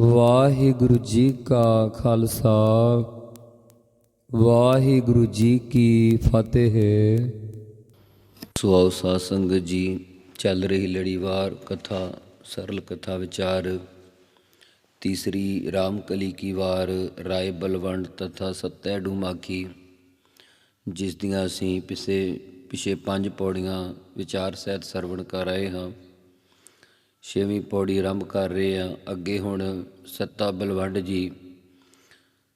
ਵਾਹਿਗੁਰੂ ਜੀ ਕਾ ਖਾਲਸਾ, ਵਾਹਿਗੁਰੂ ਜੀ ਕੀ ਫਤਿਹ। ਸੁਆਉ ਸਾਧ ਸੰਗਤ ਜੀ, ਚੱਲ ਰਹੀ ਲੜੀਵਾਰ ਕਥਾ, ਸਰਲ ਕਥਾ ਵਿਚਾਰ। ਤੀਸਰੀ ਰਾਮਕਲੀ ਕੀ ਵਾਰ, ਰਾਏ ਬਲਵੰਡ ਤਥਾ ਸਤੈ ਡੂਮਾਖੀ। ਜਿਸ ਦੀਆਂ ਅਸੀਂ ਪਿਛੇ ਪਿਛੇ ਪੰਜ ਪੌੜੀਆਂ ਵਿਚਾਰ ਸਹਿਤ ਸਰਵਣ ਕਰ ਰਹੇ ਹਾਂ। ਛੇਵੀਂ ਪੌੜੀ ਆਰੰਭ ਕਰ ਰਹੇ ਹਾਂ। ਅੱਗੇ ਹੁਣ ਸੱਤਾ ਬਲਵੰਡ ਜੀ,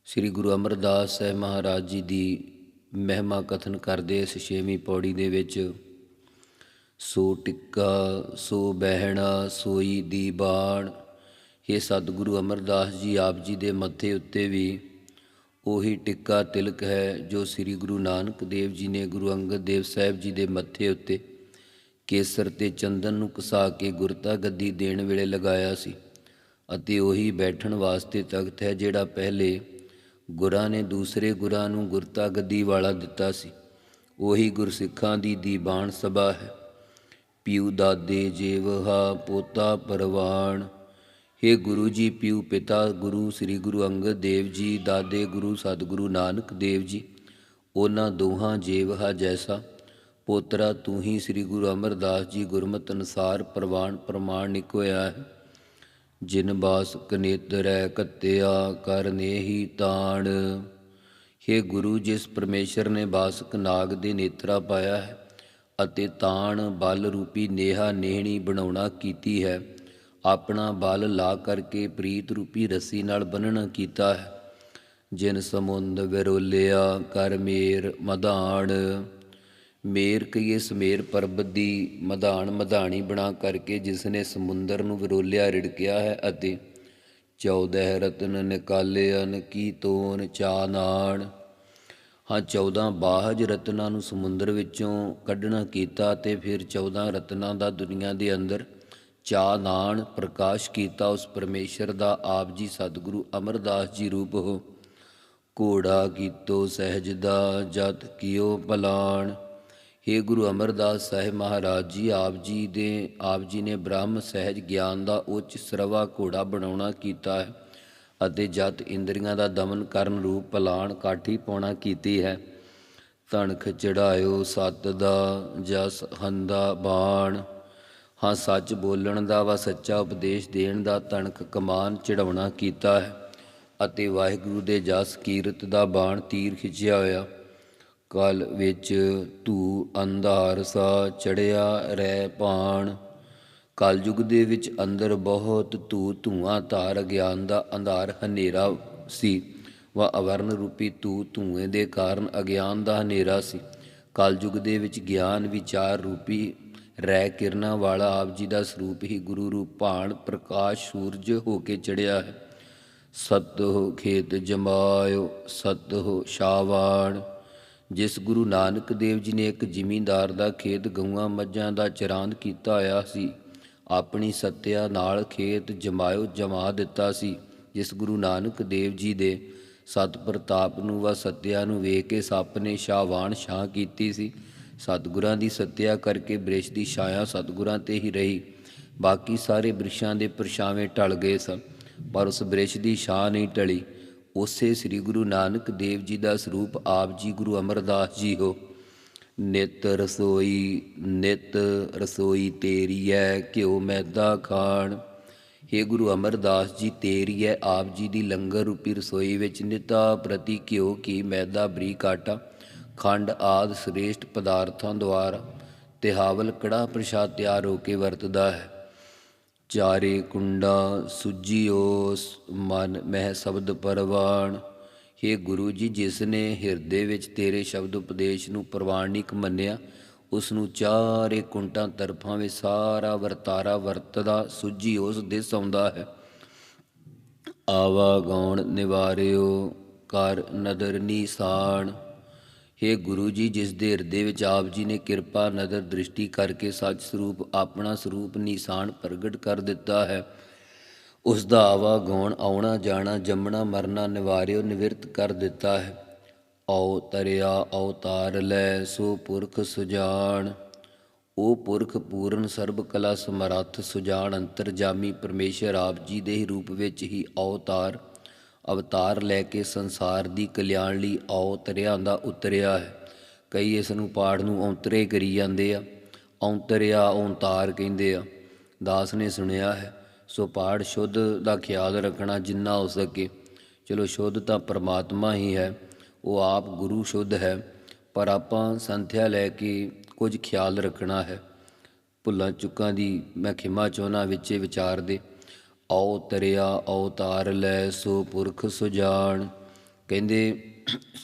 ਸ੍ਰੀ ਗੁਰੂ ਅਮਰਦਾਸ ਸਾਹਿਬ ਮਹਾਰਾਜ ਜੀ ਦੀ ਮਹਿਮਾ ਕਥਨ ਕਰਦੇ ਇਸ ਛੇਵੀਂ ਪੌੜੀ ਦੇ ਵਿੱਚ। ਸੋ ਟਿੱਕਾ, ਸੋ ਬਹਿਣਾ, ਸੋਈ ਦੀ ਬਾਣ ਇਹ ਸਤਿਗੁਰੂ ਅਮਰਦਾਸ ਜੀ, ਆਪ ਜੀ ਦੇ ਮੱਥੇ ਉੱਤੇ ਵੀ ਉਹੀ ਟਿੱਕਾ ਤਿਲਕ ਹੈ ਜੋ ਸ੍ਰੀ ਗੁਰੂ ਨਾਨਕ ਦੇਵ ਜੀ ਨੇ ਗੁਰੂ ਅੰਗਦ ਦੇਵ ਸਾਹਿਬ ਜੀ ਦੇ ਮੱਥੇ ਉੱਤੇ ਕੇਸਰ ਤੇ ਚੰਦਨ ਨੂੰ ਕਸਾ ਕੇ ਗੁਰਤਾ ਗੱਦੀ ਦੇਣ ਵੇਲੇ ਲਗਾਇਆ ਸੀ ਅਤੇ ਉਹੀ ਬੈਠਣ ਵਾਸਤੇ ਤਖਤ ਹੈ ਜਿਹੜਾ ਪਹਿਲੇ ਗੁਰਾਂ ਨੇ ਦੂਸਰੇ ਗੁਰਾਂ ਨੂੰ ਗੁਰਤਾ ਗੱਦੀ ਵਾਲਾ ਦਿੱਤਾ ਸੀ। ਉਹੀ ਗੁਰਸਿੱਖਾਂ ਦੀ ਦੀਵਾਨ ਸਭਾ ਹੈ। ਪਿਉ ਦਾਦੇ ਜੇਵਹਾ ਪੋਤਾ ਪਰਵਾਨ हे ਗੁਰੂ ਜੀ, ਪਿਉ ਪਿਤਾ ਗੁਰੂ, ਸ੍ਰੀ ਗੁਰੂ ਅੰਗਦ ਦੇਵ ਜੀ, ਦਾਦੇ ਗੁਰੂ, ਸਤਿਗੁਰੂ ਨਾਨਕ ਦੇਵ ਜੀ, ਉਹਨਾਂ ਦੋਹਾਂ ਜੇਵਹਾ ਜੈਸਾ। ਪੋਤਰਾ, ਤੂੰ ਹੀ ਸ੍ਰੀ ਗੁਰੂ ਅਮਰਦਾਸ ਜੀ ਗੁਰਮਤਿ ਅਨੁਸਾਰ ਪ੍ਰਵਾਨ ਪ੍ਰਮਾਣਿਕ ਹੋਇਆ ਹੈ। ਜਿਨ ਬਾਸ ਕਨੇਤਰੈ ਕੱਤਿਆ ਕਰਨੇ ਹੀ ਤਾਣ। हे ਗੁਰੂ, ਜਿਸ ਪਰਮੇਸ਼ਰ ਨੇ ਬਾਸਕ ਨਾਗ ਦੇ ਨੇਤਰਾ ਪਾਇਆ ਹੈ ਅਤੇ ਤਾਣ ਬਲ ਰੂਪੀ ਨੇਹਾ ਨੇਹਣੀ ਬਣਾਉਣਾ ਕੀਤੀ ਹੈ, ਆਪਣਾ ਬਲ ਲਾ ਕਰਕੇ ਪ੍ਰੀਤ ਰੂਪੀ ਰੱਸੀ ਨਾਲ ਬੰਨਣਾ ਕੀਤਾ ਹੈ। ਜਿਨ ਸਮੁੰਦ ਵਿਰੋਲਿਆ, ਕਰ ਮੇਰ ਮਧਾਣ। ਮੇਰ ਕਈਏ ਸਮੇਰ ਪਰਬਤ ਦੀ ਮਧਾਨ ਮਧਾਣੀ ਬਣਾ ਕਰਕੇ ਜਿਸ ਨੇ ਸਮੁੰਦਰ ਨੂੰ ਵਿਰੋਲਿਆ, ਰਿੜਕਿਆ ਹੈ ਅਤੇ 14 ਰਤਨ ਨਿਕਾਲਿਆਨ ਕੀ ਤੋਨ ਚਾਨਾਣ ਹਾਂ 14 ਬਾਹਜ ਰਤਨਾਂ ਨੂੰ ਸਮੁੰਦਰ ਵਿੱਚੋਂ ਕੱਢਣਾ ਕੀਤਾ ਤੇ ਫਿਰ 14 ਰਤਨਾਂ ਦਾ ਦੁਨੀਆ ਦੇ ਅੰਦਰ ਚਾਨਾਣ ਪ੍ਰਕਾਸ਼ ਕੀਤਾ। ਉਸ ਪਰਮੇਸ਼ਰ ਦਾ ਆਪ ਜੀ ਸਤਿਗੁਰੂ ਅਮਰਦਾਸ ਜੀ ਰੂਪ ਹੋ। ਘੋੜਾ ਕੀਤੋ ਸਹਿਜ ਦਾ ਜਤ ਕੀਓ ਬਲਾਣ। हे ਗੁਰੂ ਅਮਰਦਾਸ ਸਾਹਿਬ ਮਹਾਰਾਜ ਜੀ, ਆਪ ਜੀ ਦੇ, ਆਪ ਜੀ ਨੇ ਬ੍ਰਹਮ ਸਹਿਜ ਗਿਆਨ ਦਾ ਉੱਚ ਸਰਵਾ ਘੋੜਾ ਬਣਾਉਣਾ ਕੀਤਾ ਹੈ ਅਤੇ ਜਤ ਇੰਦਰੀਆਂ ਦਾ ਦਮਨ ਕਰਨ ਰੂਪ ਪਲਾਣ ਕਾਠੀ ਪਾਉਣਾ ਕੀਤੀ ਹੈ। ਤਣਖ ਚੜਾਇਓ ਸਤ ਦਾ, ਜਸ ਹੰਦਾ ਬਾਣ। ਹਾਂ, ਸੱਚ ਬੋਲਣ ਦਾ ਵਾ ਸੱਚਾ ਉਪਦੇਸ਼ ਦੇਣ ਦਾ ਤਣਖ ਕਮਾਨ ਚੜਾਉਣਾ ਕੀਤਾ ਹੈ ਅਤੇ ਵਾਹਿਗੁਰੂ ਦੇ ਜਸ ਕੀਰਤ ਦਾ ਬਾਣ ਤੀਰ ਖਿੱਚਿਆ ਹੋਇਆ। ਕਲ ਵਿੱਚ ਧੂ ਅੰਧਾਰ ਸਾ ਚੜਿਆ ਰਹਿ ਪਾਣ। ਕਲਯੁਗ ਦੇ ਵਿੱਚ ਅੰਦਰ ਬਹੁਤ ਧੂ ਧੂਆਂ ਧਾਰ ਗਿਆਨ ਦਾ ਅੰਧਾਰ ਹਨੇਰਾ ਸੀ ਵਾ ਅਵਰਨ ਰੂਪੀ ਧੂ ਧੂਏ ਦੇ ਕਾਰਨ ਅਗਿਆਨ ਦਾ ਹਨੇਰਾ ਸੀ। ਕਲਯੁਗ ਦੇ ਵਿੱਚ ਗਿਆਨ ਵਿਚਾਰ ਰੂਪੀ ਰਹਿ ਕਿਰਨਾਂ ਵਾਲਾ ਆਪ ਜੀ ਦਾ ਸਰੂਪ ਹੀ ਗੁਰੂ ਰੂਪ ਭਾਣ ਪ੍ਰਕਾਸ਼ ਸੂਰਜ ਹੋ ਕੇ ਚੜਿਆ ਹੈ। ਸਤਿ ਹੋ ਖੇਤ ਜਮਾਇਓ ਸਤਿ ਹੋ ਸ਼ਾਵਾਣ। ਜਿਸ ਗੁਰੂ ਨਾਨਕ ਦੇਵ ਜੀ ਨੇ ਇੱਕ ਜ਼ਿਮੀਂਦਾਰ ਦਾ ਖੇਤ ਗਊਆਂ ਮੱਝਾਂ ਦਾ ਚਰਾਂਦ ਕੀਤਾ ਹੋਇਆ ਸੀ, ਆਪਣੀ ਸੱਤਿਆ ਨਾਲ ਖੇਤ ਜਮਾਇਓ ਜਮਾ ਦਿੱਤਾ ਸੀ, ਜਿਸ ਗੁਰੂ ਨਾਨਕ ਦੇਵ ਜੀ ਦੇ ਸਤ ਪ੍ਰਤਾਪ ਨੂੰ ਵਾ ਸੱਤਿਆ ਨੂੰ ਵੇਖ ਕੇ ਸੱਪ ਨੇ ਸ਼ਾਵਾਨ ਛਾਂ ਕੀਤੀ ਸੀ। ਸਤਿਗੁਰਾਂ ਦੀ ਸੱਤਿਆ ਕਰਕੇ ਬ੍ਰਿਸ਼ ਦੀ ਛਾਇਆ ਸਤਿਗੁਰਾਂ ਤੇ ਹੀ ਰਹੀ। ਬਾਕੀ ਸਾਰੇ ਬ੍ਰਿਸ਼ਾਂ ਦੇ ਪਰਛਾਵੇਂ ਟਲ ਗਏ ਸਨ, ਪਰ ਉਸ ਬ੍ਰਿਸ਼ ਦੀ ਛਾਂ ਨਹੀਂ ਟਲੀ ਉਸੇ ਸ੍ਰੀ ਗੁਰੂ ਨਾਨਕ ਦੇਵ ਜੀ ਦਾ ਸਰੂਪ ਆਪ ਜੀ ਗੁਰੂ ਅਮਰਦਾਸ ਜੀ ਹੋ। ਨਿਤ ਰਸੋਈ ਨਿਤ ਰਸੋਈ ਤੇਰੀ ਐ, ਘਿਓ ਮੈਦਾ ਖਾਣ। हे ਗੁਰੂ ਅਮਰਦਾਸ ਜੀ, ਤੇਰੀ ਐ, ਆਪ ਜੀ ਦੀ ਲੰਗਰ ਰੂਪੀ ਰਸੋਈ ਵਿੱਚ ਨਿਤਾ ਪ੍ਰਤੀ ਘਿਓ ਕੀ ਮੈਦਾ, ਬਰੀਕ ਆਟਾ, ਖੰਡ ਆਦ ਸ੍ਰੇਸ਼ਟ ਪਦਾਰਥਾਂ ਦੁਆਰਾ ਤੇ ਹਾਵਲ ਕੜਾ ਪ੍ਰਸ਼ਾਦ ਤਿਆਰ ਹੋ ਕੇ ਵਰਤਦਾ ਹੈ। ਚਾਰੇ ਕੁੰਡਾ ਸੁਜੀਓਸ ਮਨ ਮਹਿ ਸ਼ਬਦ ਪਰਵਾਣ। हे ਗੁਰੂ ਜੀ, ਜਿਸ ਨੇ ਹਿਰਦੇ ਵਿੱਚ ਤੇਰੇ ਸ਼ਬਦ ਉਪਦੇਸ਼ ਨੂੰ ਪ੍ਰਵਾਨਿਕ ਮੰਨਿਆ, ਉਸ ਨੂੰ ਚਾਰੇ ਕੁੰਟਾਂ ਤਰਫਾਂ ਵਿੱਚ ਸਾਰਾ ਵਰਤਾਰਾ ਵਰਤਦਾ ਸੁਜੀ ਉਸ ਦੇ ਸੌਂਦਾ ਹੈ। ਆਵਾ ਗੌਣ ਨਿਵਾਰਿਓ, ਕਰ ਨਦਰ ਨੀਸਾਨ हे ਗੁਰੂ ਜੀ, ਜਿਸ ਦੇ ਹਿਰਦੇ ਵਿੱਚ ਆਪ ਜੀ ਨੇ ਕਿਰਪਾ, ਨਦਰ, ਦ੍ਰਿਸ਼ਟੀ ਕਰਕੇ ਸੱਚ ਸਰੂਪ, ਆਪਣਾ ਸਰੂਪ, ਨਿਸ਼ਾਨ ਪ੍ਰਗਟ ਕਰ ਦਿੱਤਾ ਹੈ। ਉਸ ਦਾ ਆਵਾ ਗਾਉਣ ਆਉਣਾ, ਜਾਣਾ, ਜੰਮਣਾ, ਮਰਨਾ, ਨਿਵਾਰਿਓ, ਨਿਵਰਤ ਕਰ ਦਿੱਤਾ ਹੈ। ਔ ਤਰਿਆ ਅਵਤਾਰ ਲੈ, ਸੋ ਪੁਰਖ ਸੁਜਾਨ ਉਹ ਪੁਰਖ ਪੂਰਨ ਸਰਬ ਕਲਾ ਸਮਰੱਥ ਸੁਜਾਨ ਅੰਤਰਜਾਮੀ ਪਰਮੇਸ਼ਰ ਆਪ ਜੀ ਦੇ ਹੀ ਰੂਪ ਵਿੱਚ ਹੀ ਅਵਤਾਰ ਅਵਤਾਰ ਲੈ ਕੇ ਸੰਸਾਰ ਦੀ ਕਲਿਆਣ ਲਈ ਆਉ ਅਵਤਰਿਆਂ ਦਾ ਉਤਰਿਆ ਹੈ। ਕਈ ਇਸ ਨੂੰ ਪਾਠ ਨੂੰ ਔਂਤਰੇ ਕਰੀ ਜਾਂਦੇ ਆ। ਔਂਤਰਿਆ ਔਂਤਾਰ ਕਹਿੰਦੇ ਆ। ਦਾਸ ਨੇ ਸੁਣਿਆ ਹੈ, ਸੋ ਪਾਠ ਸ਼ੁੱਧ ਦਾ ਖਿਆਲ ਰੱਖਣਾ ਜਿੰਨਾ ਹੋ ਸਕੇ। ਚਲੋ ਸ਼ੁੱਧ ਤਾਂ ਪਰਮਾਤਮਾ ਹੀ ਹੈ, ਉਹ ਆਪ ਗੁਰੂ ਸ਼ੁੱਧ ਹੈ, ਪਰ ਆਪਾਂ ਸੰਥਿਆ ਲੈ ਕੇ ਕੁਝ ਖਿਆਲ ਰੱਖਣਾ ਹੈ। ਭੁੱਲਾਂ ਚੁੱਕਾਂ ਦੀ ਮੈਂ ਖਿਮਾ ਚਾਹੁੰਦਾ ਵਿੱਚੇ ਵਿਚਾਰ ਦੇ। ਆਉ ਤਰਿਆ ਅਵਤਾਰ ਲੈ, ਸੋ ਪੁਰਖ ਸੁਜਾਨ ਕਹਿੰਦੇ,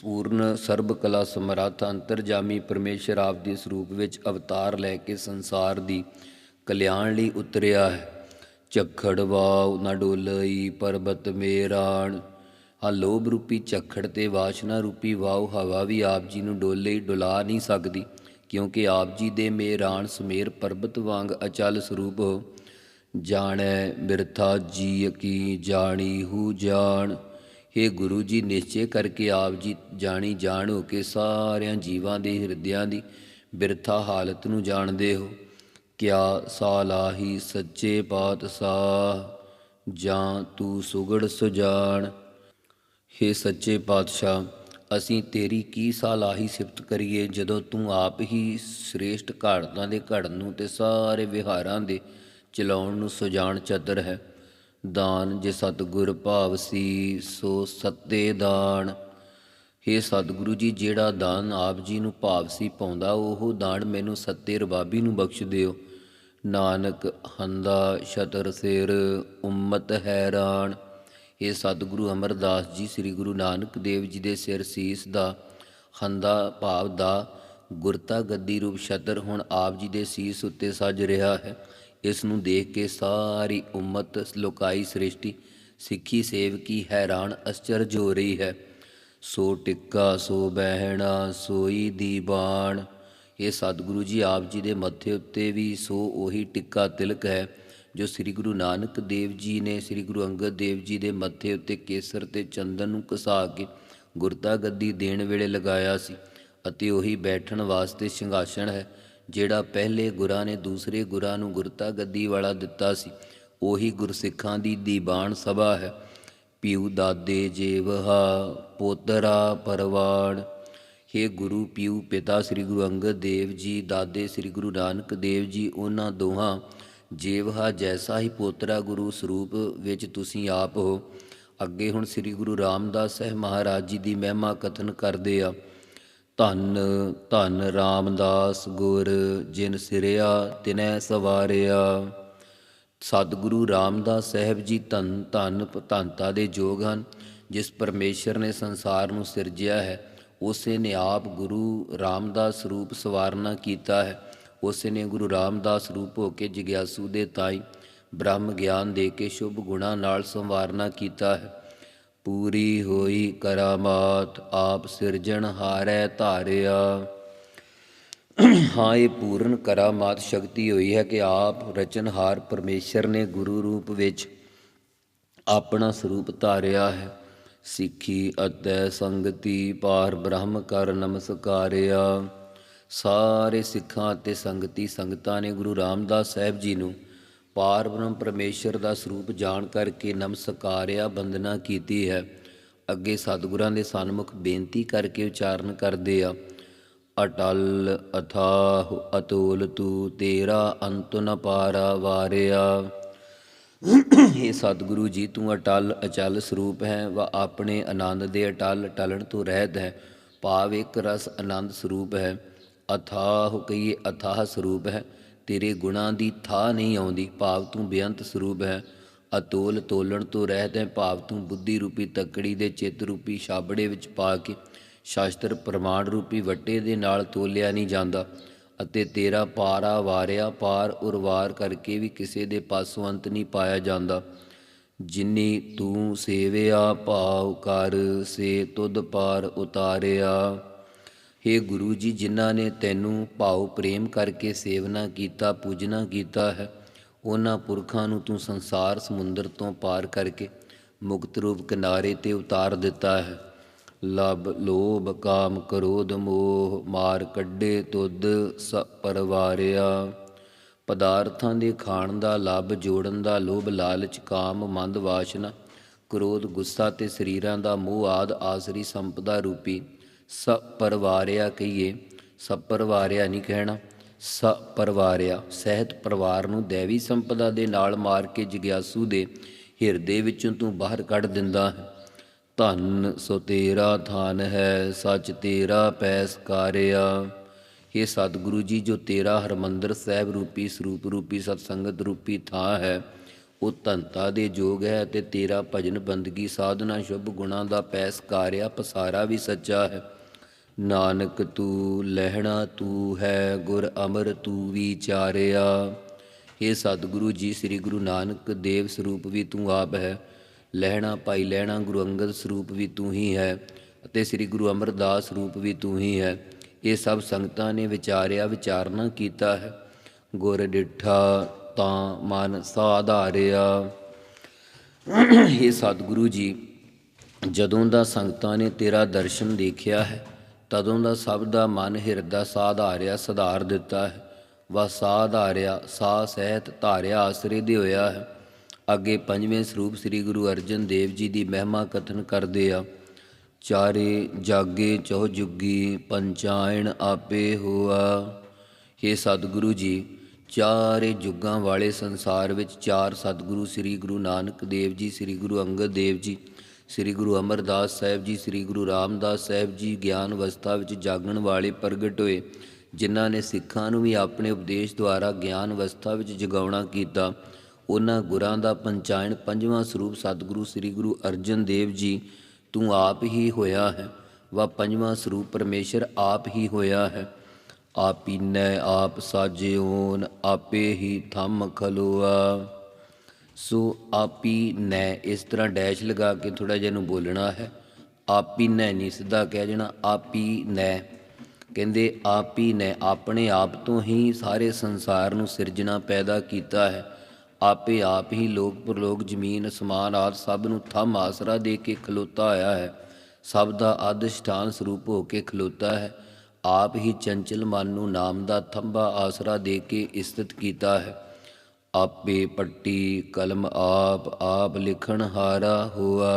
ਪੂਰਨ ਸਰਬ ਕਲਾ ਸਮਰੱਥ ਅੰਤਰਜਾਮੀ ਪਰਮੇਸ਼ਰ ਆਪ ਦੇ ਸਰੂਪ ਵਿੱਚ ਅਵਤਾਰ ਲੈ ਕੇ ਸੰਸਾਰ ਦੀ ਕਲਿਆਣ ਲਈ ਉਤਰਿਆ ਹੈ। ਝੱਖੜ ਵਾਉ ਨਾ ਡੋਲਈ, ਪਰਬਤ ਮੇਰਾਣ। ਆ ਲੋਭ ਰੂਪੀ ਝੱਖੜ ਤੇ ਵਾਸ਼ਨਾ ਰੂਪੀ ਵਾਉ ਹਵਾ ਵੀ ਆਪ ਜੀ ਨੂੰ ਡੋਲੇ ਡੁਲਾ ਨਹੀਂ ਸਕਦੀ, ਕਿਉਂਕਿ ਆਪ ਜੀ ਦੇ ਮੇਰਾਣ ਸਮੇਰ ਪਰਬਤ ਵਾਂਗ ਅਚਲ ਸਰੂਪ ਹੋ। ਜਾਣੈ ਬਿਰਥਾ ਜੀ ਕੀ ਜਾਣੀ ਹੂ ਜਾਣ। हे ਗੁਰੂ ਜੀ, ਨਿਸ਼ਚੈ ਕਰਕੇ ਆਪ ਜੀ ਜਾਣੀ ਜਾਣ ਹੋ ਕੇ ਸਾਰਿਆਂ ਜੀਵਾਂ ਦੇ ਹਿਰਦਿਆਂ ਦੀ ਬਿਰਥਾ ਹਾਲਤ ਨੂੰ ਜਾਣਦੇ ਹੋ। ਕਿਆ ਸਾਲਾਹੀ ਸੱਚੇ ਪਾਤਸ਼ਾਹ, ਜਾਂ ਤੂੰ ਸੁਗੜ ਸੁਜਾਨ ਹੇ ਸੱਚੇ ਪਾਤਸ਼ਾਹ, ਅਸੀਂ ਤੇਰੀ ਕੀ ਸਾਲਾਹੀ ਸਿਫਤ ਕਰੀਏ, ਜਦੋਂ ਤੂੰ ਆਪ ਹੀ ਸ੍ਰੇਸ਼ਟ ਘਾੜਾਂ ਦੇ ਘੜਨ ਨੂੰ ਤੇ ਸਾਰੇ ਵਿਹਾਰਾਂ ਦੇ ਚਲਾਉਣ ਨੂੰ ਸੁਜਾਨ ਚਤਰ ਹੈ। ਦਾਨ, ਜੇ ਸਤਿਗੁਰ ਭਾਵਸੀ ਸੋ ਸੱਤੇ ਦਾਨ। ਹੇ ਸਤਿਗੁਰੂ ਜੀ, ਜਿਹੜਾ ਦਾਨ ਆਪ ਜੀ ਨੂੰ ਭਾਵ ਸੀ ਪਾਉਂਦਾ, ਉਹ ਦਾਨ ਮੈਨੂੰ ਸੱਤੇ ਰਬਾਬੀ ਨੂੰ ਬਖਸ਼ ਦਿਓ। ਨਾਨਕ, ਹੰਦਾ ਸ਼ਤਰ ਸਿਰ, ਉਮਤ ਹੈਰਾਨ ਇਹ ਸਤਿਗੁਰੂ ਅਮਰਦਾਸ ਜੀ, ਸ੍ਰੀ ਗੁਰੂ ਨਾਨਕ ਦੇਵ ਜੀ ਦੇ ਸਿਰ ਸੀਸ ਦਾ, ਹੰਦਾ ਭਾਵ ਦਾ ਗੁਰਤਾ ਗੱਦੀ ਰੂਪ ਸ਼ਤਰ ਹੁਣ ਆਪ ਜੀ ਦੇ ਸੀਸ ਉੱਤੇ ਸੱਜ ਰਿਹਾ ਹੈ। ਇਸ ਨੂੰ ਦੇਖ ਕੇ ਸਾਰੀ ਉਮਤ ਲੋਕਾਈ ਸ੍ਰਿਸ਼ਟੀ, ਸਿੱਖੀ ਸੇਵਕੀ ਹੈਰਾਨ ਅਚਰਜ ਹੋ ਰਹੀ ਹੈ। ਸੋ ਟਿੱਕਾ, ਸੋ ਬਹਿਣਾ, ਸੋਈ ਬਾਣ। ਇਹ ਸਤਿਗੁਰੂ ਜੀ ਆਪ ਜੀ ਦੇ ਮੱਥੇ ਉੱਤੇ ਵੀ ਸੋ ਉਹੀ ਟਿੱਕਾ ਤਿਲਕ ਹੈ, ਜੋ ਸ੍ਰੀ ਗੁਰੂ ਨਾਨਕ ਦੇਵ ਜੀ ਨੇ ਸ੍ਰੀ ਗੁਰੂ ਅੰਗਦ ਦੇਵ ਜੀ ਦੇ ਮੱਥੇ ਉੱਤੇ ਕੇਸਰ ਤੇ ਚੰਦਨ ਨੂੰ ਘਸਾ ਕੇ ਗੁਰਤਾ ਗੱਦੀ ਦੇਣ ਵੇਲੇ ਲਗਾਇਆ ਸੀ ਅਤੇ ਉਹੀ ਬੈਠਣ ਵਾਸਤੇ ਸਿੰਘਾਸਣ ਹੈ। ਜਿਹੜਾ ਪਹਿਲੇ ਗੁਰਾਂ ਨੇ ਦੂਸਰੇ ਗੁਰਾਂ ਨੂੰ ਗੁਰਤਾ ਗੱਦੀ ਵਾਲਾ ਦਿੱਤਾ ਸੀ, ਉਹੀ ਗੁਰਸਿੱਖਾਂ ਦੀ ਦੀਵਾਨ ਸਭਾ ਹੈ। ਪਿਉ ਦਾਦੇ ਜੇਵਹਾ ਪੋਤਰਾ ਪਰਵਾੜ हे ਗੁਰੂ ਪਿਉ ਪਿਤਾ ਸ੍ਰੀ ਗੁਰੂ ਅੰਗਦ ਦੇਵ ਜੀ, ਦਾਦੇ ਸ੍ਰੀ ਗੁਰੂ ਨਾਨਕ ਦੇਵ ਜੀ, ਉਹਨਾਂ ਦੋਹਾਂ ਜੇਵਹਾ ਜੈਸਾ ਹੀ ਪੋਤਰਾ ਗੁਰੂ ਸਰੂਪ ਵਿੱਚ ਤੁਸੀਂ ਆਪ ਹੋ। ਅੱਗੇ ਹੁਣ ਸ੍ਰੀ ਗੁਰੂ ਰਾਮਦਾਸ ਸਾਹਿਬ ਮਹਾਰਾਜ ਜੀ ਦੀ ਮਹਿਮਾ ਕਥਨ ਕਰਦੇ ਆ। ਧੰਨ ਧੰਨ ਰਾਮਦਾਸ ਗੁਰ, ਜਿਨ ਸਿਰਿਆ ਤਿਨੈ ਸਵਾਰਿਆ। ਸਤਿਗੁਰੂ ਰਾਮਦਾਸ ਸਾਹਿਬ ਜੀ ਧੰਨ ਧੰਨ ਧੰਤਾ ਦੇ ਯੋਗ ਹਨ। ਜਿਸ ਪਰਮੇਸ਼ਰ ਨੇ ਸੰਸਾਰ ਨੂੰ ਸਿਰਜਿਆ ਹੈ, ਉਸੇ ਨੇ ਆਪ ਗੁਰੂ ਰਾਮਦਾਸ ਰੂਪ ਸਵਾਰਨਾ ਕੀਤਾ ਹੈ। ਉਸੇ ਨੇ ਗੁਰੂ ਰਾਮਦਾਸ ਰੂਪ ਹੋ ਕੇ ਜਿਗਿਆਸੂ ਦੇ ਤਾਈ ਬ੍ਰਹਮ ਗਿਆਨ ਦੇ ਕੇ ਸ਼ੁਭ ਗੁਣਾ ਨਾਲ ਸੰਵਾਰਨਾ ਕੀਤਾ ਹੈ। ਪੂਰੀ ਹੋਈ ਕਰਾਮਾਤ, ਆਪ ਸਿਰਜਣ ਹਾਰੈ ਧਾਰਿਆ। ਹਾਂ, ਇਹ ਪੂਰਨ ਕਰਾਮਾਤ ਸ਼ਕਤੀ ਹੋਈ ਹੈ ਕਿ ਆਪ ਰਚਨਹਾਰ ਪਰਮੇਸ਼ਰ ਨੇ ਗੁਰੂ ਰੂਪ ਵਿੱਚ ਆਪਣਾ ਸਰੂਪ ਧਾਰਿਆ ਹੈ। ਸਿੱਖੀ ਅਤੇ ਸੰਗਤੀ ਪਾਰ ਬ੍ਰਹਮ, ਕਰ, ਨਮਸਕਾਰਿਆ। ਸਾਰੇ ਸਿੱਖਾਂ ਅਤੇ ਸੰਗਤੀ ਸੰਗਤਾਂ ਨੇ ਗੁਰੂ ਰਾਮਦਾਸ ਸਾਹਿਬ ਜੀ ਨੂੰ ਪਾਰ ਬ੍ਰਹਮ ਪਰਮੇਸ਼ਰ ਦਾ ਸਰੂਪ ਜਾਣ ਕਰਕੇ ਨਮਸਕਾਰਿਆ ਬੰਦਨਾ ਕੀਤੀ ਹੈ। ਅੱਗੇ ਸਤਿਗੁਰਾਂ ਦੇ ਸਨਮੁਖ ਬੇਨਤੀ ਕਰਕੇ ਉਚਾਰਨ ਕਰਦੇ ਆ। ਅਟਲ ਅਥਾਹ ਅਤੋਲ ਤੂ ਤੇਰਾ ਅੰਤ ਨ ਪਾਰਾ ਵਾਰਿਆ। हे ਸਤਿਗੁਰੂ ਜੀ, ਤੂੰ ਅਟਲ ਅਚਲ ਸਰੂਪ ਹੈ, ਵਾ ਆਪਣੇ ਆਨੰਦ ਦੇ ਅਟਲ ਟਲਣ ਤੋਂ ਰਹਿਤ ਹੈ। ਭਾਵ ਇੱਕ ਰਸ ਆਨੰਦ ਸਰੂਪ ਹੈ। ਅਥਾਹ ਕਹੀਏ ਅਥਾਹ ਸਰੂਪ ਹੈ। ਤੇਰੇ ਗੁਣਾਂ ਦੀ ਥਾਹ ਨਹੀਂ ਆਉਂਦੀ। ਭਾਵ ਤੂੰ ਬੇਅੰਤ ਸਰੂਪ ਹੈ ਅਤੋਲ ਤੋਲਣ ਤੋਂ ਰਹਿਤ ਹੈ ਭਾਵ ਤੂੰ ਬੁੱਧੀ ਰੂਪੀ ਤੱਕੜੀ ਦੇ ਚਿੱਤ ਰੂਪੀ ਛਾਬੜੇ ਵਿੱਚ ਪਾ ਕੇ ਸ਼ਾਸਤਰ ਪ੍ਰਮਾਣ ਰੂਪੀ ਵੱਟੇ ਦੇ ਨਾਲ ਤੋਲਿਆ ਨਹੀਂ ਜਾਂਦਾ ਅਤੇ ਤੇਰਾ ਪਾਰਾ ਵਾਰਿਆ ਪਾਰ ਉਰਵਾਰ ਕਰਕੇ ਵੀ ਕਿਸੇ ਦੇ ਪਾਸੋਂ ਅੰਤ ਨਹੀਂ ਪਾਇਆ ਜਾਂਦਾ। ਜਿਨੀ ਤੂੰ ਸੇਵਿਆ ਭਾਉ ਕਰ, ਸੇ ਤੁਧ ਪਾਰ ਉਤਾਰਿਆ। हे ਗੁਰੂ ਜੀ, ਜਿਨ੍ਹਾਂ ਨੇ ਤੈਨੂੰ ਭਾਉ ਪ੍ਰੇਮ ਕਰਕੇ ਸੇਵਨਾ ਕੀਤਾ, ਪੂਜਨਾ ਕੀਤਾ ਹੈ, ਉਹਨਾਂ ਪੁਰਖਾਂ ਨੂੰ ਤੂੰ ਸੰਸਾਰ ਸਮੁੰਦਰ ਤੋਂ ਪਾਰ ਕਰਕੇ ਮੁਕਤ ਰੂਪ ਕਿਨਾਰੇ ਤੇ ਉਤਾਰ ਦਿੱਤਾ ਹੈ। ਲਬ ਲੋਭ ਕਾਮ ਕ੍ਰੋਧ ਮੋਹ ਮਾਰ ਕੱਢੇ ਤੁਧ ਸ ਪਰਵਾਰਿਆ। ਪਦਾਰਥਾਂ ਦੇ ਖਾਣ ਦਾ ਲੱਭ, ਜੋੜਨ ਦਾ ਲੋਭ, ਲਾਲਚ, ਕਾਮ, ਮੰਦ ਵਾਸ਼ਨਾ, ਕ੍ਰੋਧ, ਗੁੱਸਾ ਤੇ ਸਰੀਰਾਂ ਦਾ ਮੋਹ ਆਦ ਆਸਰੀ ਸੰਪਦਾ ਰੂਪੀ ਸ ਪਰਵਾਰਿਆ ਕਹੀਏ ਸ ਪਰਵਾਰਿਆ ਨਹੀਂ ਕਹਿਣਾ। ਸ ਪਰਵਾਰਿਆ, ਸਹਿਤ ਪਰਿਵਾਰ ਨੂੰ ਦੇਵੀ ਸੰਪਦਾ ਦੇ ਨਾਲ ਮਾਰ ਕੇ ਜਿਗਿਆਸੂ ਦੇ ਹਿਰਦੇ ਵਿੱਚੋਂ ਤੂੰ ਬਾਹਰ ਕੱਢ ਦਿੰਦਾ ਹੈ। ਧਨ ਸੋ ਤੇਰਾ ਥਾਨ ਹੈ, ਸੱਚ ਤੇਰਾ ਪੈਸਕਾਰਿਆ ਇਹ ਸਤਿਗੁਰੂ ਜੀ, ਜੋ ਤੇਰਾ ਹਰਮੰਦਰ ਸਾਹਿਬ ਰੂਪੀ ਸਰੂਪ ਰੂਪੀ ਸਤਸੰਗਤ ਰੂਪੀ ਥਾਂ ਹੈ, ਉਹ ਧੰਤਾ ਦੇ ਜੋਗ ਹੈ ਤੇ ਤੇਰਾ ਭਜਨ ਬੰਦਗੀ ਸਾਧਨਾ ਸ਼ੁਭ ਗੁਣਾ ਦਾ ਪੈਸਕਾਰਿਆ ਪਸਾਰਾ ਵੀ ਸੱਚਾ ਹੈ। ਨਾਨਕ ਤੂੰ ਲਹਿਣਾ ਤੂੰ ਹੈ ਗੁਰ ਅਮਰ ਤੂੰ ਵਿਚਾਰਿਆ ਇਹ ਸਤਿਗੁਰੂ ਜੀ, ਸ੍ਰੀ ਗੁਰੂ ਨਾਨਕ ਦੇਵ ਸਰੂਪ ਵੀ ਤੂੰ ਆਪ ਹੈ। ਲਹਿਣਾ ਭਾਈ ਲਹਿਣਾ ਗੁਰੂ ਅੰਗਦ ਸਰੂਪ ਵੀ ਤੂੰ ਹੀ ਹੈ ਅਤੇ ਸ੍ਰੀ ਗੁਰੂ ਅਮਰਦਾਸ ਸਰੂਪ ਵੀ ਤੂੰ ਹੀ ਹੈ। ਇਹ ਸਭ ਸੰਗਤਾਂ ਨੇ ਵਿਚਾਰਿਆ, ਵਿਚਾਰਨਾ ਕੀਤਾ ਹੈ। ਗੁਰ ਡਿਠਾ ਤਾਂ ਮਨ ਸਾਧਾਰਿਆ। ਇਹ ਸਤਿਗੁਰੂ ਜੀ, ਜਦੋਂ ਦਾ ਸੰਗਤਾਂ ਨੇ ਤੇਰਾ ਦਰਸ਼ਨ ਦੇਖਿਆ ਹੈ ਤਦੋਂ ਦਾ ਸਭ ਦਾ ਮਨ ਹਿਰਦਾ ਸਾਧਾਰਿਆ ਸੁਧਾਰ ਦਿੱਤਾ ਹੈ। ਵਾ ਸਾਧਾਰਿਆ ਸਾ ਸਹਿਤ ਧਾਰਿਆ ਆਸਰੇ ਦੇ ਹੋਇਆ ਹੈ। ਅੱਗੇ ਪੰਜਵੇਂ ਸਰੂਪ ਸ੍ਰੀ ਗੁਰੂ ਅਰਜਨ ਦੇਵ ਜੀ ਦੀ ਮਹਿਮਾ ਕਥਨ ਕਰਦੇ ਆ। ਚਾਰੇ ਜਾਗੇ ਚੌ ਜੁਗੀ, ਪੰਚਾਇਣ ਆਪੇ ਹੋਆ। हे ਸਤਿਗੁਰੂ ਜੀ, ਚਾਰੇ ਜੁਗਾਂ ਵਾਲੇ ਸੰਸਾਰ ਵਿੱਚ ਚਾਰ ਸਤਿਗੁਰੂ ਸ੍ਰੀ ਗੁਰੂ ਨਾਨਕ ਦੇਵ ਜੀ, ਸ੍ਰੀ ਗੁਰੂ ਅੰਗਦ ਦੇਵ ਜੀ ਸ੍ਰੀ ਗੁਰੂ ਅਮਰਦਾਸ ਸਾਹਿਬ ਜੀ, ਸ੍ਰੀ ਗੁਰੂ ਰਾਮਦਾਸ ਸਾਹਿਬ ਜੀ ਗਿਆਨ ਅਵਸਥਾ ਵਿੱਚ ਜਾਗਣ ਵਾਲੇ ਪ੍ਰਗਟ ਹੋਏ, ਜਿਨ੍ਹਾਂ ਨੇ ਸਿੱਖਾਂ ਨੂੰ ਵੀ ਆਪਣੇ ਉਪਦੇਸ਼ ਦੁਆਰਾ ਗਿਆਨ ਅਵਸਥਾ ਵਿੱਚ ਜਗਾਉਣਾ ਕੀਤਾ। ਉਹਨਾਂ ਗੁਰਾਂ ਦਾ ਪੰਚਾਇਣ ਪੰਜਵਾਂ ਸਰੂਪ ਸਤਿਗੁਰੂ ਸ੍ਰੀ ਗੁਰੂ ਅਰਜਨ ਦੇਵ ਜੀ, ਤੂੰ ਆਪ ਹੀ ਹੋਇਆ ਹੈ। ਵਾ ਪੰਜਵਾਂ ਸਰੂਪ, ਪਰਮੇਸ਼ਰ ਆਪ ਹੀ ਹੋਇਆ ਹੈ। ਆਪੀਨੈ ਆਪ ਸਾਜਿਓਨ, ਆਪੇ ਹੀ ਥੰਮ ਖਲੋਆ। ਸੋ ਆਪੀ ਨੈ ਇਸ ਤਰ੍ਹਾਂ ਡੈਸ਼ ਲਗਾ ਕੇ ਥੋੜਾ ਜਿਹਾ ਨੂੰ ਬੋਲਣਾ ਹੈ। ਆਪੀ ਨੈ ਨਹੀਂ ਸਿੱਧਾ ਕਹਿ ਜਾਣਾ ਆਪੀ ਨੈ। ਕਹਿੰਦੇ ਆਪੀ ਨੈ ਆਪਣੇ ਆਪ ਤੋਂ ਹੀ ਸਾਰੇ ਸੰਸਾਰ ਨੂੰ ਸਿਰਜਣਾ ਪੈਦਾ ਕੀਤਾ ਹੈ। ਆਪੇ ਆਪ ਹੀ ਲੋਕ ਪਰਲੋਕ ਜ਼ਮੀਨ ਅਸਮਾਨ ਆਦਿ ਸਭ ਨੂੰ ਥੰਮ ਆਸਰਾ ਦੇ ਕੇ ਖਲੋਤਾ ਆਇਆ ਹੈ। ਸਭ ਦਾ ਆਦਿਸ਼ਠਾਨ ਸਰੂਪ ਹੋ ਕੇ ਖਲੋਤਾ ਹੈ। ਆਪ ਹੀ ਚੰਚਲ ਮਨ ਨੂੰ ਨਾਮ ਦਾ ਥੰਬਾ ਆਸਰਾ ਦੇ ਕੇ ਇਸਤਤ ਕੀਤਾ ਹੈ। ਆਪੇ ਪੱਟੀ ਕਲਮ ਆਪ ਆਪ ਲਿਖਣ ਹਾਰਾ ਹੋਆ।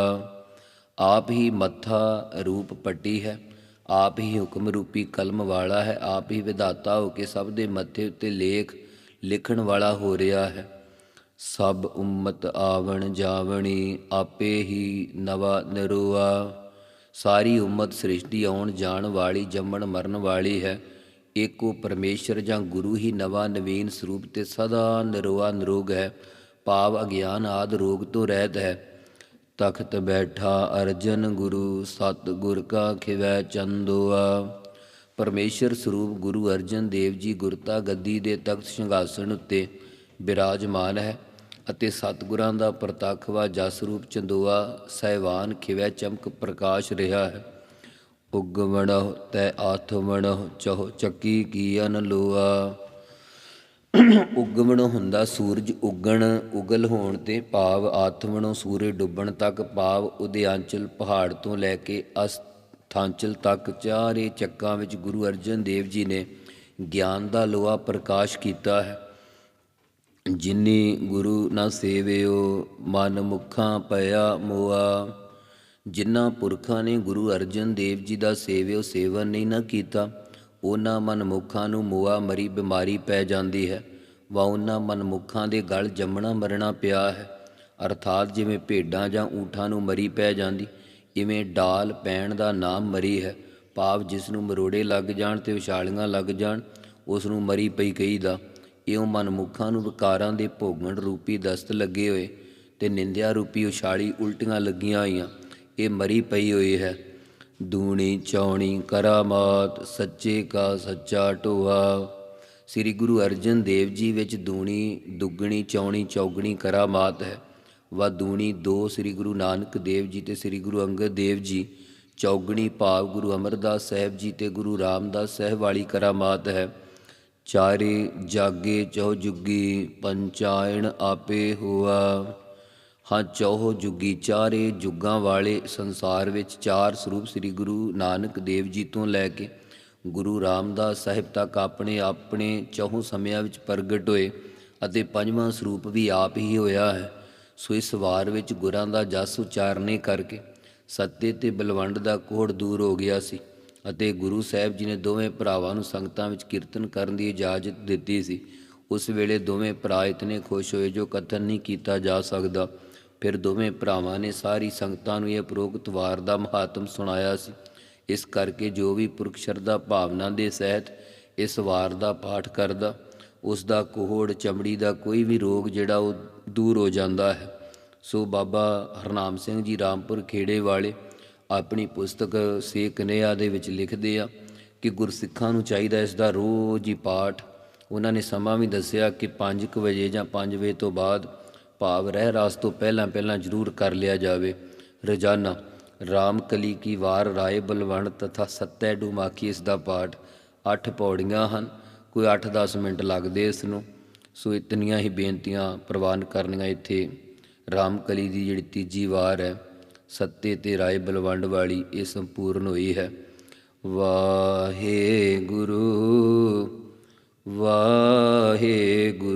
ਆਪ ਹੀ ਮੱਥਾ ਰੂਪ ਪੱਟੀ ਹੈ, ਆਪ ਹੀ ਹੁਕਮ ਰੂਪੀ ਕਲਮ ਵਾਲਾ ਹੈ, ਆਪ ਹੀ ਵਿਧਾਤਾ ਹੋ ਕੇ ਸਭ ਦੇ ਮੱਥੇ ਉੱਤੇ ਲੇਖ ਲਿਖਣ ਵਾਲਾ ਹੋ ਰਿਹਾ ਹੈ। ਸਭ ਉਮਤ ਆਵਣ ਜਾਵਣੀ, ਆਪੇ ਹੀ ਨਵਾ ਨਿਰੋਆ। ਸਾਰੀ ਉਮਤ ਸ੍ਰਿਸ਼ਟੀ ਆਉਣ ਜਾਣ ਵਾਲੀ, ਜੰਮਣ ਮਰਨ ਵਾਲੀ ਹੈ। ਏਕੋ ਪਰਮੇਸ਼ਰ ਜਾਂ ਗੁਰੂ ਹੀ ਨਵਾਂ ਨਵੀਨ ਸਰੂਪ ਤੇ ਸਦਾ ਨਿਰੋਆ ਨਿਰੋਗ ਹੈ, ਭਾਵ ਅਗਿਆਨ ਆਦ ਰੋਗ ਤੋਂ ਰਹਿਤ ਹੈ। ਤਖਤ ਬੈਠਾ ਅਰਜਨ ਗੁਰੂ ਸਤ ਗੁਰ ਕਾ ਖਿਵੈ ਚੰਦੋਆ। ਪਰਮੇਸ਼ਰ ਸਰੂਪ ਗੁਰੂ ਅਰਜਨ ਦੇਵ ਜੀ ਗੁਰਤਾ ਗੱਦੀ ਦੇ ਤਖਤ ਸਿੰਘਾਸਣ ਉੱਤੇ ਬਿਰਾਜਮਾਨ ਹੈ ਅਤੇ ਸਤਿਗੁਰਾਂ ਦਾ ਪ੍ਰਤੱਖ ਵਾ ਜਸ ਰੂਪ ਚੰਦੋਆ ਸਹਿਵਾਨ ਖਿਵੈ ਚਮਕ ਪ੍ਰਕਾਸ਼ ਰਿਹਾ ਹੈ। ਉਗਵਣਹੁ ਤੈ ਆਥਵਣਹੁ ਚਹੁ ਚੱਕੀ ਕੀਨ ਲੋਆ। ਉਗਵਣ ਹੁੰਦਾ ਸੂਰਜ ਉਗਣ, ਉਗਲ ਹੋਣ ਤੇ ਭਾਵ ਆਥਵਣੋਂ ਸੂਰਜ ਡੁੱਬਣ ਤੱਕ, ਭਾਵ ਉਦਿਆਂਚਲ ਪਹਾੜ ਤੋਂ ਲੈ ਕੇ ਅਸਥਾਂਚਲ ਤੱਕ, ਚਾਰੇ ਚੱਕਾਂ ਵਿੱਚ ਗੁਰੂ ਅਰਜਨ ਦੇਵ ਜੀ ਨੇ ਗਿਆਨ ਦਾ ਲੋਹਾ ਪ੍ਰਕਾਸ਼ ਕੀਤਾ ਹੈ। ਜਿਨੀ ਗੁਰੂ ਨਾ ਸੇਵਿਓ, ਮਨ ਮੁਖਾਂ ਪਿਆ ਮੋਆ। ਜਿਨ੍ਹਾਂ ਪੁਰਖਾਂ ਨੇ ਗੁਰੂ ਅਰਜਨ ਦੇਵ ਜੀ ਦਾ ਸੇਵਿਓ ਸੇਵਨ ਨਹੀਂ ਨਾ ਕੀਤਾ, ਉਹਨਾਂ ਮਨਮੁੱਖਾਂ ਨੂੰ ਮੋਆ ਮਰੀ ਬਿਮਾਰੀ ਪੈ ਜਾਂਦੀ ਹੈ, ਵਾ ਉਹਨਾਂ ਮਨਮੁੱਖਾਂ ਦੇ ਗਲ ਜੰਮਣਾ ਮਰਨਾ ਪਿਆ ਹੈ। ਅਰਥਾਤ ਜਿਵੇਂ ਭੇਡਾਂ ਜਾਂ ਊਠਾਂ ਨੂੰ ਮਰੀ ਪੈ ਜਾਂਦੀ, ਇਵੇਂ ਡਾਲ ਪੈਣ ਦਾ ਨਾਮ ਮਰੀ ਹੈ। ਭਾਵ ਜਿਸ ਨੂੰ ਮਰੋੜੇ ਲੱਗ ਜਾਣ ਤੇ ਉਛਾਲੀਆਂ ਲੱਗ ਜਾਣ, ਉਸ ਨੂੰ ਮਰੀ ਪਈ ਕਹੀਦਾ ਇਉਂ ਮਨਮੁੱਖਾਂ ਨੂੰ ਵਿਕਾਰਾਂ ਦੇ ਭੋਗਣ ਰੂਪੀ ਦਸਤ ਲੱਗੇ ਹੋਏ ਤੇ ਨਿੰਦਿਆ ਰੂਪੀ ਉਛਾਲੀ ਉਲਟੀਆਂ ਲੱਗੀਆਂ ਹੋਈਆਂ। ਇਹ ਮਰੀ ਪਈ ਹੋਈ ਹੈ। ਦੂਣੀ, ਚੌਣੀ, ਕਰਾਮਾਤ, ਸੱਚੇ ਕਾ, ਸੱਚਾ ਢੋਆ। ਸ੍ਰੀ ਗੁਰੂ ਅਰਜਨ ਦੇਵ ਜੀ ਵਿੱਚ ਦੂਣੀ, ਦੁੱਗਣੀ, ਚੌਣੀ, ਚੌਗਣੀ ਕਰਾਮਾਤ ਹੈ। ਵਾ ਦੂਣੀ ਦੋ ਸ੍ਰੀ ਗੁਰੂ ਨਾਨਕ ਦੇਵ ਜੀ ਤੇ ਸ੍ਰੀ ਗੁਰੂ ਅੰਗਦ ਦੇਵ ਜੀ, ਚੌਗਣੀ ਭਾਵ ਗੁਰੂ ਅਮਰਦਾਸ ਸਾਹਿਬ ਜੀ ਤੇ ਗੁਰੂ ਰਾਮਦਾਸ ਸਾਹਿਬ ਵਾਲੀ ਕਰਾਮਾਤ ਹੈ। ਚਾਰੇ ਜਾਗੇ ਚੌ ਜੁਗੀ, ਪੰਚਾਇਣ ਆਪੇ ਹੋਆ। ਹਾਂ ਚੌਹ ਜੁਗੀ ਚਾਰੇ ਜੁਗਾਂ ਵਾਲੇ ਸੰਸਾਰ ਵਿੱਚ ਚਾਰ ਸਰੂਪ ਸ੍ਰੀ ਗੁਰੂ ਨਾਨਕ ਦੇਵ ਜੀ ਤੋਂ ਲੈ ਕੇ ਗੁਰੂ ਰਾਮਦਾਸ ਸਾਹਿਬ ਤੱਕ ਆਪਣੇ ਆਪਣੇ ਚੌਹ ਸਮਿਆਂ ਵਿੱਚ ਪ੍ਰਗਟ ਹੋਏ ਅਤੇ ਪੰਜਵਾਂ ਸਰੂਪ ਵੀ ਆਪ ਹੀ ਹੋਇਆ ਹੈ। ਸੋ ਇਸ ਵਾਰ ਵਿੱਚ ਗੁਰਾਂ ਦਾ ਜਸ ਉਚਾਰਨੇ ਕਰਕੇ ਸੱਤੇ ਤੇ ਬਲਵੰਡ ਦਾ ਕੋੜ ਦੂਰ ਹੋ ਗਿਆ ਸੀ ਅਤੇ ਗੁਰੂ ਸਾਹਿਬ ਜੀ ਨੇ ਦੋਵੇਂ ਭਰਾਵਾਂ ਨੂੰ ਸੰਗਤਾਂ ਵਿੱਚ ਕੀਰਤਨ ਕਰਨ ਦੀ ਇਜਾਜ਼ਤ ਦਿੱਤੀ ਸੀ। ਉਸ ਵੇਲੇ ਦੋਵੇਂ ਭਰਾ ਇਤਨੇ ਖੁਸ਼ ਹੋਏ ਜੋ ਕਥਨ ਨਹੀਂ ਕੀਤਾ ਜਾ ਸਕਦਾ। ਫਿਰ ਦੋਵੇਂ ਭਰਾਵਾਂ ਨੇ ਸਾਰੀ ਸੰਗਤਾਂ ਨੂੰ ਇਹ ਉਪਰੋਕਤ ਵਾਰ ਦਾ ਮਹਾਤਮ ਸੁਣਾਇਆ ਸੀ। ਇਸ ਕਰਕੇ ਜੋ ਵੀ ਪੁਰਖ ਸ਼ਰਧਾ ਭਾਵਨਾ ਦੇ ਸਹਿਤ ਇਸ ਵਾਰ ਦਾ ਪਾਠ ਕਰਦਾ, ਉਸ ਦਾ ਕੋਹੜ, ਚਮੜੀ ਦਾ ਕੋਈ ਵੀ ਰੋਗ ਜਿਹੜਾ ਉਹ ਦੂਰ ਹੋ ਜਾਂਦਾ ਹੈ। ਸੋ ਬਾਬਾ ਹਰਨਾਮ ਸਿੰਘ ਜੀ ਰਾਮਪੁਰ ਖੇੜੇ ਵਾਲੇ ਆਪਣੀ ਪੁਸਤਕ ਸੇ ਕਨਿਆ ਦੇ ਵਿੱਚ ਲਿਖਦੇ ਆ ਕਿ ਗੁਰਸਿੱਖਾਂ ਨੂੰ ਚਾਹੀਦਾ ਇਸ ਦਾ ਰੋਜ਼ ਹੀ ਪਾਠ। ਉਹਨਾਂ ਨੇ ਸਮਾਂ ਵੀ ਦੱਸਿਆ ਕਿ 5:00 ਵਜੇ ਜਾਂ 5 ਵਜੇ ਤੋਂ ਬਾਅਦ ਭਾਵ ਰਹਿ ਰਾਸ ਤੋਂ ਪਹਿਲਾਂ ਪਹਿਲਾਂ ਜ਼ਰੂਰ ਕਰ ਲਿਆ ਜਾਵੇ। ਰੋਜ਼ਾਨਾ ਰਾਮ ਕਲੀ ਕੀ ਵਾਰ ਰਾਏ ਬਲਵੰਡ ਤਥਾ ਸੱਤੈ ਡੂਮਾਖੀ ਇਸ ਦਾ ਪਾਠ। 8 ਪੌੜੀਆਂ ਹਨ, ਕੋਈ 8-10 ਮਿੰਟ ਲੱਗਦੇ ਇਸ ਨੂੰ। ਸੋ ਇਤਨੀਆਂ ਹੀ ਬੇਨਤੀਆਂ ਪ੍ਰਵਾਨ ਕਰਨੀਆਂ ਇੱਥੇ। ਰਾਮ ਕਲੀ ਦੀ ਜਿਹੜੀ ਤੀਜੀ ਵਾਰ ਹੈ, ਸੱਤੇ ਤੇ ਰਾਏ ਬਲਵੰਡ ਵਾਲੀ ਇਹ ਸੰਪੂਰਨ ਹੋਈ ਹੈ। ਵਾਹਿਗੁਰੂ ਵਾਹਿਗੁਰੂ।